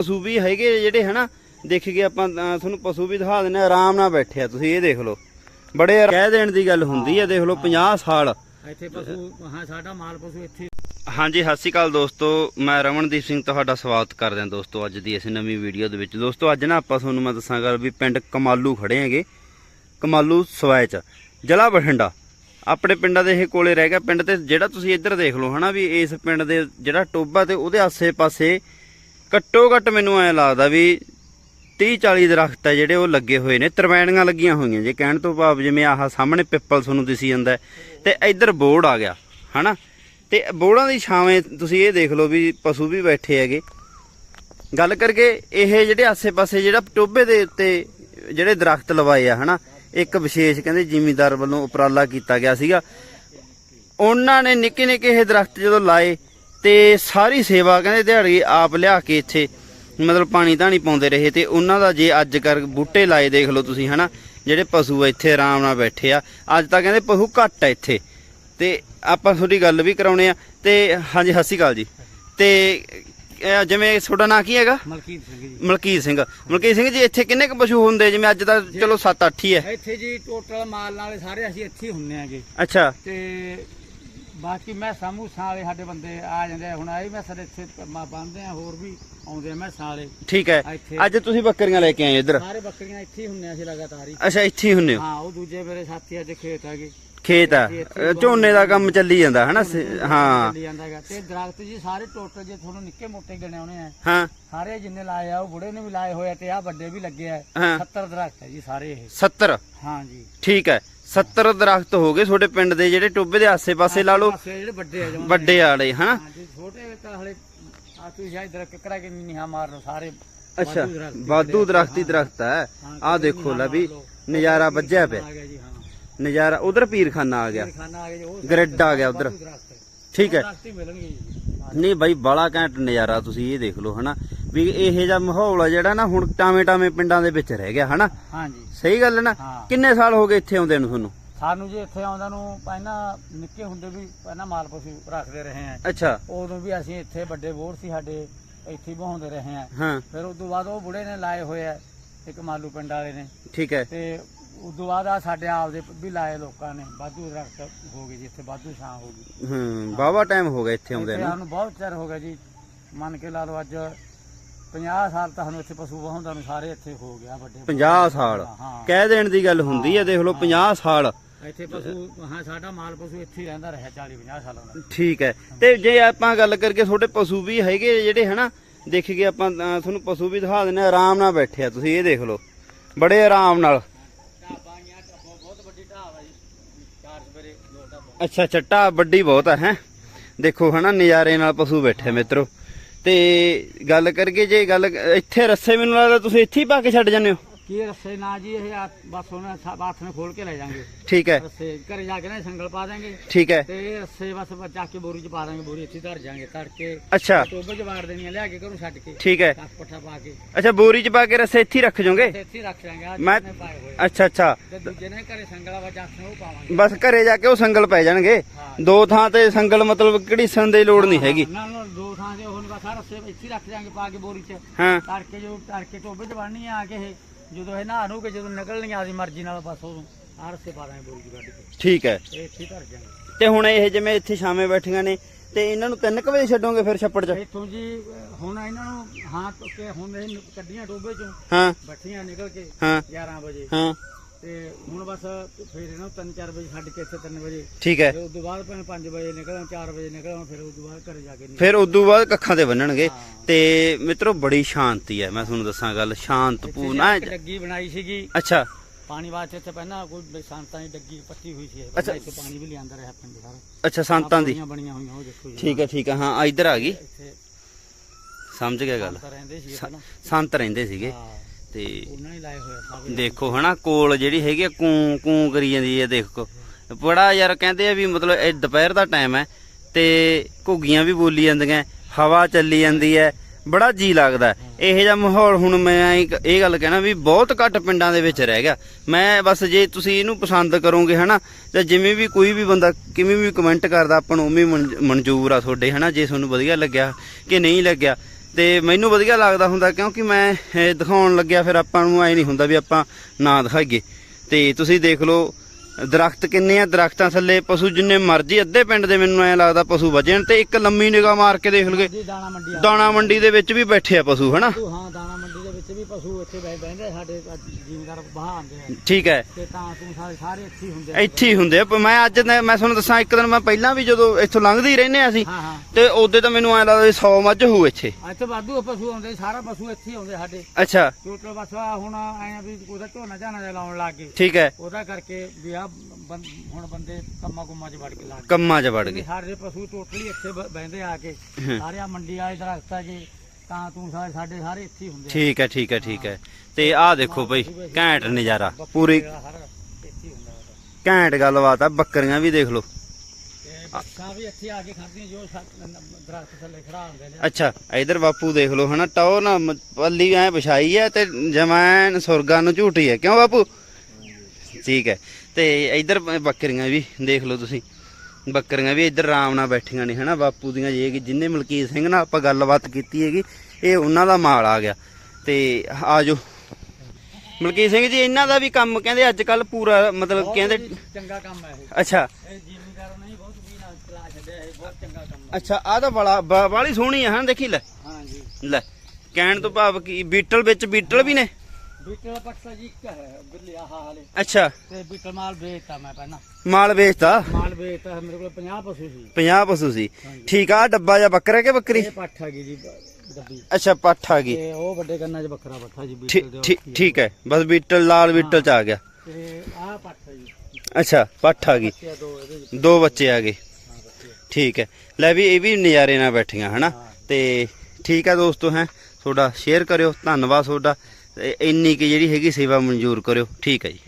ਪਸ਼ੂ ਵੀ ਹੈਗੇ ਜਿਹੜੇ ਹਨਾ? ਦੇਖ ਕੇ ਆਪਾਂ ਤੁਹਾਨੂੰ ਪਸ਼ੂ ਵੀ ਦਿਖਾ ਦਿੰਨੇ ਆਰਾਮ ਨਾਲ ਬੈਠੇ ਆ ਤੁਸੀਂ ਇਹ ਦੇਖ ਲਓ। ਬੜੇ ਕਹਿ ਦੇਣ ਦੀ ਗੱਲ ਹੁੰਦੀ ਹੈ ਦੇਖ ਲਓ 50 ਸਾਲ। ਇੱਥੇ ਪਸ਼ੂ ਹਾਂ ਸਾਡਾ ਮਾਲ ਪਸ਼ੂ ਇੱਥੇ। ਹਾਂਜੀ ਸਤਿ ਸ਼੍ਰੀ ਅਕਾਲ ਦੋਸਤੋ ਮੈਂ ਰਮਨਦੀਪ ਸਿੰਘ ਤੁਹਾਡਾ ਸਵਾਗਤ ਕਰਦੇ ਹਾਂ ਦੋਸਤੋ ਅੱਜ ਦੀ ਇਸ ਨਵੀਂ ਵੀਡੀਓ ਦੇ ਵਿੱਚ। ਦੋਸਤੋ ਅੱਜ ਨਾ ਆਪਾਂ ਤੁਹਾਨੂੰ ਮੈਂ ਦੱਸਾਂਗਾ ਵੀ ਪਿੰਡ ਕਮਾਲੂ ਖੜੇ ਹੈਗੇ ਕਮਾਲੂ ਸਵੈ ਚ ਜ਼ਿਲ੍ਹਾ ਬਠਿੰਡਾ। ਆਪਣੇ ਪਿੰਡਾਂ ਦੇ ਇਹ ਕੋਲੇ ਰਹਿ ਗਿਆ ਪਿੰਡ ਤੇ ਜਿਹੜਾ ਤੁਸੀਂ ਇੱਧਰ ਦੇਖ ਲਓ ਹਨਾ ਵੀ ਇਸ ਪਿੰਡ ਦੇ ਜਿਹੜਾ ਟੋਬਾ ਤੇ ਉਹਦੇ ਆਸੇ-ਪਾਸੇ ਘੱਟੋ ਘੱਟ ਮੈਨੂੰ ਐ ਲੱਗਦਾ ਵੀ 30 40 ਦਰਖਤ ਹੈ ਜਿਹੜੇ ਉਹ ਲੱਗੇ ਹੋਏ ਨੇ ਤਰਵੈਣੀਆਂ ਲੱਗੀਆਂ ਹੋਈਆਂ ਜੇ ਕਹਿਣ ਤੋਂ ਭਾਵ ਜਿਵੇਂ ਆਹ ਸਾਹਮਣੇ ਪਿੱਪਲ ਤੁਹਾਨੂੰ ਦਿਸੀ ਜਾਂਦਾ ਹੈ, ਤੇ ਇੱਧਰ ਬੋਰਡ ਆ ਗਿਆ ਹਨਾ? ਤੇ ਬੋੜਾਂ ਦੀ ਛਾਵੇਂ ਤੁਸੀਂ ਇਹ ਦੇਖ ਲਓ ਵੀ ਪਸ਼ੂ ਵੀ ਬੈਠੇ ਹੈਗੇ। ਗੱਲ ਕਰਕੇ ਇਹ ਜਿਹੜੇ ਆਸੇ-ਪਾਸੇ ਜਿਹੜਾ ਟੋਬੇ ਦੇ ਉੱਤੇ ਜਿਹੜੇ ਦਰਖਤ ਲਵਾਏ ਆ ਹਨਾ? ਇੱਕ ਵਿਸ਼ੇਸ਼ ਕਹਿੰਦੇ ਜ਼ਿਮੀਂਦਾਰ ਵੱਲੋਂ ਉਪਰਾਲਾ ਕੀਤਾ ਗਿਆ ਸੀਗਾ। ਉਹਨਾਂ ਨੇ ਨਿੱਕੇ ਨਿੱਕੇ ਇਹ ਦਰਖਤ ਜਦੋਂ ਲਾਏ ਤੇ ਸਾਰੀ ਸੇਵਾ ਕਹਿੰਦੇ ਦਿਹਾੜੀ ਆਪ ਲਿਆ ਕੇ ਇੱਥੇ ਮਤਲਬ ਪਾਣੀ ਧਾਣੀ ਪਾਉਂਦੇ ਰਹੇ ਤੇ ਉਹਨਾਂ ਦਾ ਜੇ ਅੱਜ ਕਰ ਬੂਟੇ ਲਾਏ ਦੇਖ ਲਓ ਤੁਸੀਂ ਹਨਾ ਜਿਹੜੇ ਪਸ਼ੂ ਇੱਥੇ ਆਰਾਮ ਨਾਲ ਬੈਠੇ ਆ ਅੱਜ ਤਾਂ ਕਹਿੰਦੇ ਪਸ਼ੂ ਘੱਟ ਆ ਇੱਥੇ। ਤੇ ਆਪਾਂ ਤੁਹਾਡੀ ਗੱਲ ਵੀ ਕਰਾਉਣੇ ਆ ਤੇ ਹਾਂਜੀ ਸਤਿ ਸ਼੍ਰੀ ਅਕਾਲ ਜੀ। ਤੇ ਅਹ, ਜਿਵੇਂ ਤੁਹਾਡਾ ਨਾਂ ਕੀ ਹੈਗਾ? ਮਲਕੀਤ ਸਿੰਘ ਜੀ। ਮਲਕੀਤ ਸਿੰਘ। ਮਲਕੀਤ ਸਿੰਘ ਜੀ ਇੱਥੇ ਕਿੰਨੇ ਕੁ ਪਸ਼ੂ ਹੁੰਦੇ? ਜਿਵੇਂ ਅੱਜ ਤਾਂ ਚਲੋ 7-8 ਹੀ ਹੈ। ਇੱਥੇ ਜੀ ਟੋਟਲ ਮਾਲ ਨਾਲ ਸਾਰੇ ਅਸੀਂ ਇੱਥੇ ਹੀ ਹੁੰਨੇ ਆਗੇ ਅੱਛਾ। ਤੇ ਬਾਕੀ ਮੈਂ ਸਮੂਸਾਂ ਵਾਲੇ ਸਾਡੇ ਬੰਦੇ ਆ ਜਾਂਦੇ ਆ। ਹੁਣ ਆਏ ਮੈਂ ਸਾਡੇ ਇੱਥੇ ਮ- ਬੰਦੇ ਆ ਹੋਰ ਵੀ ਆਉਂਦੇ ਆ ਮੈਂ ਸਾਲੇ ਠੀਕ ਹੈ। ਇੱਥੇ। ਅੱਜ ਤੁਸੀਂ ਬੱਕਰੀਆਂ ਲੈ ਕੇ ਆਏ ਇੱਧਰ? ਸਾਰੇ ਬੱਕਰੀਆਂ ਇੱਥੇ ਹੀ ਹੁੰਨੇ ਆ ਅਸੀਂ ਲਗਾਤਾਰ ਹੀ। ਅੱਛਾ ਇੱਥੇ ਹੀ ਹੁੰਨੇ ਹੋ? ਹਾਂ ਉਹ ਦੂਜੇ ਮੇਰੇ ਸਾਥੀ ਅੱਜ ਖੇਤ ਆਗੇ ਖੇਤ ਆ। ਝੋਨੇ ਦਾ ਕੰਮ ਚੱਲੀ ਜਾਂਦਾ ਹਨਾ? ਸ- ਹਾਂ। ਚੱਲੀ ਜਾਂਦਾ ਹੈਗਾ। ਤੇ ਦਰਖਤ ਜੀ ਸਾਰੇ ਟੋਟਲ ਜੇ ਤੁਹਾਨੂੰ ਨਿੱਕੇ ਮੋਟੇ ਗਿਣਾਉਣੇ ਆ। ਹਾਂ। ਸਾਰੇ ਜਿੰਨੇ ਲਾਏ ਆ ਉਹ ਬੁੜੇ ਨੇ ਵੀ ਲਾਏ ਹੋਏ ਆ ਤੇ ਆ ਵੱਡੇ ਵੀ ਲੱਗੇ ਆ। ਹਾਂ। 70 ਦਰਖਤ ਹੈ ਜੀ ਸਾਰੇ ਇਹ। 70 ਹਾਂ ਜੀ। ਠੀਕ ਹੈ। 70 ਦਰਖਤ ਹੋ ਗਏ ਤੁਹਾਡੇ ਪਿੰਡ ਦੇ ਜਿਹੜੇ ਟੋਬੇ ਦੇ ਆਸੇ-ਪਾਸੇ ਲਾ ਲਓ। ਜਿਹੜੇ ਵੱਡੇ ਆ ਜਮਾਂ ਵੱਡੇ ਆਲੇ ਹਨਾ? ਹਾਂ ਜੀ ਛੋਟੇ ਤਾਂ ਹਲੇ ਆ ਤੁਸੀਂ ਸ਼ਾਇਦ ਦਰਖਤ ਕਿਕਰਾ ਕੇ ਨਿਹਾ ਮਾਰ ਲਓ ਸਾਰੇ। ਅੱਛਾ ਵਾਧੂ ਦਰਖਤ ਆ। ਦਰਖਤ ਹੀ ਕਿਤੇ ਦੇਖੋ ਲੈ ਵੀ। ਨਜ਼ਾਰਾ ਵੱਜਿਆ ਪਿਆ। ਆ ਨਜ਼ਾਰਾ ਉਧਰ ਪੀਰਖਾਨਾ ਆ ਗਿਆ। ਆ ਗ੍ਰਿਡ ਆ ਗਿਆ ਉੱਧਰ। ਠੀਕ ਹਾਂ। ਨਹੀਂ ਬਾਈ ਬੜਾ ਘੈਂਟ ਨਜ਼ਾਰਾ ਤੁਸੀਂ ਇਹ ਦੇਖ ਲਓ ਹਨਾ? ਵੀ ਇਹ ਜਿਹਾ ਮਾਹੌਲ ਆ ਜਿਹੜਾ ਨਾ ਹੁਣ ਟਾਵੇਂ ਟਾਵੇਂ ਪਿੰਡਾਂ ਦੇ ਵਿੱਚ ਰਹਿ ਗਿਆ ਹਨਾ? ਹਾਂ ਜੀ ਸਹੀ ਗੱਲ ਹੈ ਨਾ? ਹਾਂ। ਕਿੰਨੇ ਸਾਲ ਹੋ ਗਏ ਇੱਥੇ ਆਉਂਦੇ ਨੂੰ ਤੁਹਾਨੂੰ? ਸਾਨੂੰ ਜੀ ਇੱਥੇ ਆਉਂਦਾ ਨੂੰ ਪਹਿਲਾਂ ਨਿੱਕੇ ਹੁੰਦੇ ਵੀ ਪਹਿਲਾਂ ਮਾਲ ਪਸ਼ੂ ਰੱਖਦੇ ਰਹੇ ਆ। ਅੱਛਾ। ਉਦੋਂ ਵੀ ਅਸੀਂ ਇੱਥੇ ਵੱਡੇ ਬੋਰ ਸੀ ਸਾਡੇ ਇੱਥੇ ਬਹਾਉਂਦੇ ਰਹੇ ਆ। ਹਾਂ। ਫਿਰ ਉਸ ਤੋਂ ਬਾਅਦ ਉਹ ਬੁੜੇ ਨੇ ਲਾਏ ਹੋਏ ਆ ਇੱਕ ਮਾਲੂ ਪਿੰਡ ਵਾਲੇ ਨੇ। ਠੀਕ ਹੈ। ਤੇ ਉਸ ਤੋਂ ਬਾਅਦ ਆ ਸਾਡੇ ਆਪ ਦੇ ਵੀ ਲਾਏ ਲੋਕਾਂ ਨੇ ਵਾਧੂ ਦਰਖਤ ਹੋ ਗਏ ਜੀ ਇੱਥੇ ਵਾਧੂ ਛਾਂ ਹੋ ਗਈ। ਹੂੰ ਬਾਵਾ ਟਾਈਮ ਹੋ ਗਿਆ ਇੱਥੇ ਆਉਂਦੇ ਇੱਥੇ ਨੂੰ। ਸਾਨੂੰ ਬਹੁਤ ਚਿਰ ਹੋ ਗਿਆ ਜੀ ਮੰਨ ਕੇ ਲਾ ਲਓ ਅੱਜ 50 ਸਾਲ ਤਾਂ ਸਾਨੂੰ ਇੱਥੇ ਪਸ਼ੂ ਵਹਾਉਂਦਾ ਨੂੰ ਸਾਰੇ ਇੱਥੇ ਹੋ ਗਿਆ ਵੱਡੇ 50 ਸਾਲ। ਹਾਂ। ਕਹਿ ਦੇਣ ਦੀ ਗੱਲ ਹੁੰਦੀ ਹੈ ਦੇਖ ਲਓ 50 ਸਾਲ। ਇੱਥੇ ਪਸ਼ੂ ਹਾਂ ਸਾਡਾ ਮਾਲ ਪਸ਼ੂ ਇੱਥੇ ਹੀ ਰਹਿੰਦਾ ਰਿਹਾ 40 50 ਸਾਲਾਂ ਦਾ। ਠੀਕ ਹੈ। ਤੇ ਜੇ ਆਪਾਂ ਗੱਲ ਕਰਕੇ ਤੁਹਾਡੇ ਪਸ਼ੂ ਵੀ ਹੈਗੇ ਜਿਹੜੇ ਹਨਾ? ਦੇਖ ਕੇ ਆਪਾਂ ਤੁਹਾਨੂੰ ਪਸ਼ੂ ਵੀ ਦਿਖਾ ਦਿੰਨੇ ਆਰਾਮ ਨਾਲ ਬੈਠੇ ਆ ਤੁਸੀਂ ਇਹ ਦੇਖ ਲਓ। ਬੜੇ ਆਰਾਮ ਨਾਲ। ਢਾਬਾਂ ਬਹੁਤ ਵੱਡੀ ਢਾਬ ਹੈ ਜੀ। ਚਾਰ ਸਵੇਰੇ ਦੋ ਢਾਬਾਂ ਅੱਛਾ ਚੱਟਾ ਵੱਡੀ ਬਹੁਤ ਹੈ ਹੈ? ਦੇਖੋ ਹਨਾ ਨਜ਼ਾਰੇ ਨਾਲ ਪਸ਼ੂ ਬੈਠੇ ਮਿੱਤਰੋ। ਤੇ ਗੱਲ ਕਰਕੇ ਜੇ ਗੱਲ, ਇੱਥੇ ਰੱਸੇ ਮੈਨੂੰ ਲੱਗਦਾ ਤੁਸੀਂ ਇੱਥੇ ਹੀ ਪਾ ਕੇ ਛੱਡ ਜਾਂਦੇ ਹੋ। ਕੀ ਰੱਸੇ ਨਾ ਜੀ ਇਹ ਬਸ ਉਹਨਾਂ ਬਾਥ ਨੇ ਖੋਲ ਕੇ ਲੈ ਜਾਾਂਗੇ ਠੀਕ ਹੈ। ਰੱਸੇ ਘਰੇ ਜਾ ਕੇ ਨਾ ਸੰਗਲ ਪਾ ਦਾਂਗੇ ਠੀਕ ਹੈ। ਤੇ ਰੱਸੇ ਬਸ ਚੱਕ ਕੇ ਬੋਰੀ ਚ ਪਾ ਦਾਂਗੇ ਬੋਰੀ ਇੱਥੇ ਧਰ ਜਾਾਂਗੇ ਧਰ ਕੇ ਅੱਛਾ ਟੋਬੇ ਚ ਵਾੜ ਦੇਣੀਆਂ ਲਿਆ ਕੇ ਘਰੋਂ ਛੱਡ ਕੇ। ਠੀਕ ਹੈ। ਕੱਖ ਪੱਠਾ ਪਾ ਕੇ। ਅੱਛਾ ਬੋਰੀ ਚ ਪਾ ਕੇ ਰੱਸੇ ਇੱਥੇ ਹੀ ਰੱਖ ਜੋਗੇ ਤੇ ਇੱਥੇ ਹੀ ਰੱਖ ਲਾਂਗੇ ਆ ਮੈਂ ਜਿਹਨੇ ਪਾਏ ਹੋਏ ਅੱਛਾ ਅੱਛਾ। ਤੇ ਦੂਜੇ ਨੇ ਘਰੇ ਸੰਗਲਾ ਵਾ ਜਾਖਣ ਉਹ ਪਾਵਾਂਗੇ। ਬਸ ਘਰੇ ਜਾ ਕੇ ਉਹ ਸੰਗਲ ਪੈ ਜਾਣਗੇ। ਹਾਂ। ਦੋ ਥਾਂ ਤੇ ਸੰਗਲ ਮਤਲਬ ਘੜੀਸਣ ਦੀ ਲੋੜ ਨਹੀਂ ਹੈਗੀ। ਨਾ ਨਾ ਦੋ ਥਾਂ ਤੇ ਹੁਣ ਬਸ ਆਹ ਰੱਸੇ ਇੱਥੇ ਹੀ ਰੱਖ ਜਾਾਂਗੇ ਪਾ ਕੇ ਬੋਰੀ ਚ। ਹਾਂ। ਧਰ ਕੇ ਜੋ ਧਰ ਕੇ ਟੋਬੇ ਚ ਵੜਨੀ ਆ ਕੇ ਇਹ ਜਦੋਂ ਇਹ ਨਹਾ ਨੂੰ ਕੇ ਜਦੋਂ ਨਿਕਲਣੀ ਆਦੀ ਮਰਜ਼ੀ ਨਾਲ ਬਸ ਉਦੋਂ ਆਹ ਰੱਸੇ ਪਾ ਦਾਂਗੇ ਬੋਰੀ ਚ ਕੱਢ ਕੇ। ਠੀਕ ਹੈ। ਇਹ ਇੱਥੇ ਧਰ ਜਾਾਂਗੇ ਤੇ ਹੁਣ ਇਹ ਜਿਵੇਂ ਇੱਥੇ ਸ਼ਾਮੇ ਬੈਠੀਆਂ ਨੇ ਤੇ ਇਹਨਾਂ ਨੂੰ 3 ਵਜੇ ਛੱਡੋਗੇ ਫਿਰ ਛੱਪੜ 'ਚ? ਇੱਥੋਂ ਜੀ ਹੁਣ ਇਹਨਾਂ ਨੂੰ ਹਾਂ ਕਿ ਹੁਣ ਇਹ ਕੱਢੀਆਂ ਟੋਬੇ ਚੋਂ। ਹਾਂ। ਬੱਠੀਆਂ ਨਿਕਲ ਕੇ ਹਾਂ। 11 ਵਜੇ। ਹਾਂ। ਤੇ ਹੁਣ ਬਸ ਫਿਰ ਇਹਨਾਂ ਨੂੰ 3-4 ਵਜੇ ਛੱਡ ਕੇ ਇੱਥੇ 3 ਵਜੇ। ਠੀਕ ਹੈ। ਫਿਰ ਉਸ ਤੋਂ ਬਾਅਦ ਭਾਵੇਂ 5 ਵਜੇ ਨਿਕਲਣ 4 ਵਜੇ ਨਿਕਲਣ ਫਿਰ ਉਸ ਤੋਂ ਬਾਅਦ ਘਰੇ ਜਾ ਕੇ ਨਿਕਲਣ। ਫਿਰ ਉਦੋਂ ਬਾਅਦ ਕੱਖਾਂ ਤੇ ਬੰਨਣਗੇ। ਤੇ ਮਿੱਤਰੋ ਬੜੀ ਸ਼ਾਂਤੀ ਹੈ ਮੈਂ ਤੁਹਾਨੂੰ ਦੱਸਾਂ ਗੱਲ ਹੈ ਇੱਕ ਡੱਗੀ ਬਣਾਈ ਸੀਗੀ। ਅੱਛਾ। ਪਾਣੀ ਵਾਸਤੇ ਇੱਥੇ ਪਹਿਲਾਂ ਕੋਈ ਸੰਤਾਂ ਦੀ ਡੱਗੀ ਪੱਟੀ ਹੋਈ ਸੀ। ਅੱਛਾ। ਇੱਥੇ ਪਾਣੀ ਵੀ ਲਿਆਂਦਾ ਰਿਹਾ ਪਿੰਡ ਸਾਰਾ। ਅੱਛਾ ਸੰਤਾਂ ਦੀ। ਪੌੜੀਆਂ ਬਣੀਆਂ ਹੋਈਆਂ ਉਹ ਦੇਖੋ ਜੀ। ਠੀਕ ਹੈ ਠੀਕ ਹੈ ਹਾਂ ਇੱਧਰ ਆ ਗਈ। ਇੱਥੇ ਸਮਝ ਗਿਆ ਗੱਲ। ਸੰਤ ਰਹਿੰਦੇ ਸੀ ਪਹਿਲਾਂ। ਸੰਤ ਰਹਿੰਦੇ ਸੀਗੇ। ਹਾਂ। ਤੇ ਉਹਨਾਂ ਨੇ ਲਾਏ ਹੋਏ ਸਭ ਦੇਖੋ ਹਨਾ ਕੋਲ ਜਿਹੜੀ ਹੈਗੀ ਆ ਕੂੰ ਕੂੰ ਕਰੀ ਜਾਂਦੀ ਹੈ ਦੇਖੋ। ਬੜਾ ਯਾਰ ਕਹਿੰਦੇ ਆ ਵੀ ਮਤਲਬ ਇਹ ਦੁਪਹਿਰ ਦਾ ਟਾਈਮ ਹੈ ਤੇ ਘੁੱਗੀਆਂ ਵੀ ਬੋਲੀ ਜਾਂਦੀਆਂ। ਹਵਾ ਚੱਲੀ ਜਾਂਦੀ ਹੈ, ਬੜਾ ਜੀ ਲੱਗਦਾ ਇਹੋ ਜਿਹਾ ਮਾਹੌਲ ਹੁਣ ਮੈਂ ਇਹ ਗੱਲ ਕਹਿਣਾ ਵੀ ਬਹੁਤ ਘੱਟ ਪਿੰਡਾਂ ਦੇ ਵਿੱਚ ਰਹਿ ਗਿਆ। ਮੈਂ ਬਸ ਜੇ ਤੁਸੀਂ ਇਹਨੂੰ ਪਸੰਦ ਕਰੋਗੇ, ਹਨਾ, ਤੇ ਜਿਵੇਂ ਵੀ ਕੋਈ ਵੀ ਬੰਦਾ ਕਿਵੇਂ ਵੀ ਕਮੈਂਟ ਕਰਦਾ, ਆਪਾਂ ਨੂੰ ਉਵੇਂ ਮਨ- ਮਨਜ਼ੂਰ ਆ ਤੁਹਾਡੇ, ਹਨਾ, ਜੇ ਤੁਹਾਨੂੰ ਵਧੀਆ ਲੱਗਿਆ ਕਿ ਨਹੀਂ ਲੱਗਿਆ। ਤੇ ਮੈਨੂੰ ਵਧੀਆ ਲੱਗਦਾ ਹੁੰਦਾ ਕਿਉਂਕਿ ਮੈਂ ਦਿਖਾਉਣ ਲੱਗਿਆ, ਫਿਰ ਆਪਾਂ ਨੂੰ ਐ ਨਹੀਂ ਹੁੰਦਾ ਵੀ ਆਪਾਂ ਨਾ ਦਿਖਾਈਏ। ਤੇ ਤੁਸੀਂ ਦੇਖ ਲਓ ਦਰਖਤ ਕਿੰਨੇ ਆ? ਦਰਖਤਾਂ ਥੱਲੇ ਪਸ਼ੂ ਜਿੰਨੇ ਮਰਜ਼ੀ ਅੱਧੇ ਪਿੰਡ ਦੇ ਮੈਨੂੰ ਐ ਲੱਗਦਾ ਪਸ਼ੂ ਵਜਣ ਤੇ ਇੱਕ ਲੰਮੀ ਨਿਗਾਹ ਮਾਰ ਕੇ ਦੇਖ ਲਗੇ ਦਾਣਾ ਮੰਡੀ ਦੇ ਵਿੱਚ ਵੀ ਬੈਠੇ ਆ ਪਸ਼ੂ ਹਨਾ? ਹਾਂ ਦਾਣਾ ਮੰਡੀ ਪਸ਼ੂ ਇੱਥੇ ਬਹਿ ਬਹਿੰਦੇ ਸਾਡੇ ਜ਼ਿਮੀਦਾਰ ਬਾਹਰ ਆਉਂਦੇ ਆ। ਠੀਕ ਹੈ। ਤੇ ਤਾਂ ਤੂੰ ਸਾਰੇ ਸਾਰੇ ਇੱਥੇ ਹੀ ਹੁੰਦੇ ਆ। ਇੱਥੇ ਹੀ ਹੁੰਦੇ ਆ। ਮੈਂ ਅੱਜ ਨੇ- ਮੈਂ ਤੁਹਾਨੂੰ ਦੱਸਾਂ ਇੱਕ ਦਿਨ ਮੈਂ ਪਹਿਲਾਂ ਵੀ ਜਦੋਂ ਇੱਥੋਂ ਲੰਘਦੇ ਹੀ ਰਹਿੰਦੇ ਆ ਅਸੀਂ ਹਾਂ ਹਾਂ। ਤੇ ਉਹਦੇ ਤਾਂ ਮੈਨੂੰ ਐ ਲੱਗਦਾ ਵੀ 100 ਮੱਝ ਹੋਊ ਇੱਥੇ। ਇੱਥੇ ਵਾਧੂ ਪਸ਼ੂ ਆਉਂਦੇ ਸਾਰਾ ਪਸ਼ੂ ਇੱਥੇ ਹੀ ਆਉਂਦੇ ਸਾਡੇ। ਅੱਛਾ। ਟੋਟਲ ਬਸ ਆਹ ਹੁਣ ਆਇਆ ਵੀ ਉਹਦਾ ਝੋਨਾ ਝਾਨਾ ਜਿਹਾ ਲਾਉਣ ਲੱਗ ਗਏ। ਠੀਕ ਹੈ। ਉਹਦਾ ਕਰਕੇ ਵੀ ਆ ਹੁਣ ਬੰਦੇ ਕੰਮਾਂ ਕੁੰਮਾਂ 'ਚ ਵੜ ਕੇ ਲੱਗ ਗਏ। ਕੰਮਾਂ 'ਚ ਵੜ ਗਏ। ਸਾਰੇ ਪਸ਼ੂ ਟੋਟਲੀ ਇੱਥੇ ਬ- ਬਹਿੰਦੇ ਆ ਕੇ। ਸਾਰੇ ਆ ਮੰਡੀ ਵਾਲੇ ਦਰਖਤ ਜੀ। ਤਾਂ ਤੂੰ ਸਾਰੇ ਸਾਡੇ ਸਾਰੇ ਇੱਥੇ ਹੀ ਹੁੰਦੇ ਆ। ਠੀਕ ਹੈ ਠੀਕ ਹੈ ਠੀਕ ਹੈ। ਤੇ ਆਹ ਦੇਖੋ ਬਈ ਘੈਂਟ ਨਜ਼ਾਰਾ। ਪੂਰੀ ਸਾਰਾ ਇੱਥੇ ਹੀ ਹੁੰਦਾ ਵਾ। ਘੈਂਟ ਗੱਲਬਾਤ ਆ ਬੱਕਰੀਆਂ ਵੀ ਦੇਖ ਲਓ। ਤੇ ਬੱਸਾਂ ਵੀ ਇੱਥੇ ਆ ਕੇ ਖਾਂਦੀਆਂ ਜੋ ਸਾ- ਦਰਖਤ ਥੱਲੇ ਖੜਾ ਹੁੰਦੇ ਨੇ। ਅੱਛਾ ਇਧਰ ਬਾਪੂ ਦੇਖ ਲਓ ਹਨਾ ਟੌ ਨਾ ਮ- ਪੱਲੀ ਐ ਵਿਛਾਈ ਐ ਤੇ ਜਮੈਨ ਸੁਰਗਾਂ ਨੂੰ ਝੂਟੀ ਐ ਕਿਉਂ ਬਾਪੂ? ਠੀਕ ਹੈ। ਤੇ ਇਧਰ ਬੱਕਰੀਆਂ ਵੀ ਦੇਖ ਲਓ ਤੁਸੀਂ। ਬੱਕਰੀਆਂ ਵੀ ਇੱਧਰ ਆਰਾਮ ਨਾਲ ਬੈਠੀਆਂ ਨੇ ਹਨਾ? ਬਾਪੂ ਦੀਆਂ ਜੇ ਕਿ ਜਿੰਨੇ ਮਲਕੀਤ ਸਿੰਘ ਨਾਲ ਆਪਾਂ ਗੱਲਬਾਤ ਕੀਤੀ ਹੈਗੀ ਇਹ ਉਹਨਾਂ ਦਾ ਮਾਲ ਆ ਗਿਆ। ਤੇ ਆਜੋ। ਮਲਕੀਤ ਸਿੰਘ ਜੀ ਇਹਨਾਂ ਦਾ ਵੀ ਕੰਮ ਕਹਿੰਦੇ ਅੱਜ ਕੱਲ ਪੂਰਾ ਮਤਲਬ ਕਹਿੰਦੇ ਚੰਗਾ ਕੰਮ ਹੈ ਇਹ। ਅੱਛਾ। ਇਹ ਜ਼ਿਮੀਦਾਰਾਂ ਨੇ ਬਹੁਤ ਵੀ ਨਾਲ ਚਲਾ ਛੱਡਿਆ ਇਹ ਬਹੁਤ ਚੰਗਾ ਕੰਮ ਹੈ। ਅੱਛਾ ਆਹ ਤਾਂ ਬੜਾ ਬ- ਬਾਹਲੀ ਸੋਹਣੀ ਆ ਹਾਂ ਦੇਖੀ ਲੈ। ਹਾਂ ਜੀ ਲੈ ਕਹਿਣ ਤੋਂ ਭਾਵ ਕੀ ਬੀਟਲ ਵਿੱਚ ਬੀਟਲ ਵੀ ਨੇ? ਬੀਟਲ ਪੱਕਾ ਜੀ ਇੱਕ ਹੈ ਬਿੱਲੀ ਆਹ ਹਾਲੇ ਅੱਛਾ। ਤੇ ਬੀਟਲ ਮਾਲ ਵੇਚਤਾ ਮੈਂ ਪਹਿਲਾਂ। ਮਾਲ ਵੇਚਤਾ? ਮਾਲ ਵੇਚਤਾ ਮੇਰੇ ਕੋਲ 50 ਪਸ਼ੂ ਸੀ। 50 ਪਸ਼ੂ ਸੀ। ਹਾਂਜੀ। ਠੀਕ ਆ ਆਹ ਡੱਬਾ ਜਾਂ ਬੱਕਰਾ ਕਿ ਬੱਕਰੀ ਇਹ ਪੱਠ ਹੈਗੀ ਜੀ ਬ- ਡੱਬੀ। ਅੱਛਾ ਪੱਠ ਆ ਗਈ। ਤੇ ਉਹ ਵੱਡੇ ਕੰਨਾਂ 'ਚ ਵੱਖਰਾ ਪੱਠਾ ਜੀ ਠੀ- ਬੀਟਲ ਦੇ ਠੀ- ਠੀਕ ਹੈ ਬਸ ਬੀਟਲ ਲਾਲ ਬੀਟਲ ਚ ਆ ਗਿਆ। ਤੇ ਆਹ ਪੱਠ ਹੈ ਜੀ। ਅੱਛਾ ਪੱਠ ਆ ਗਈ। ਦੋ ਬੱਚੇ ਆ ਗਏ। ਠੀਕ ਹੈ। ਲੈ ਵੀ ਇਹ ਵੀ ਨਜ਼ਾਰੇ ਨਾਲ ਬੈਠੀਆਂ ਹਨਾ। ਤੇ ਠੀਕ ਹੈ ਦੋਸਤੋ ਹੈ? ਤੁਹਾਡਾ ਸ਼ੇਅਰ ਕਰਿਓ। ਧੰਨਵਾਦ ਤੁਹਾਡਾ। ਇੰਨੀ ਕੀ ਜਿਹੜੀ ਹੈਗੀ ਸੇਵਾ ਮਨਜ਼ੂਰ ਕਰਿਓ। ਠੀਕ ਹੈ ਜੀ।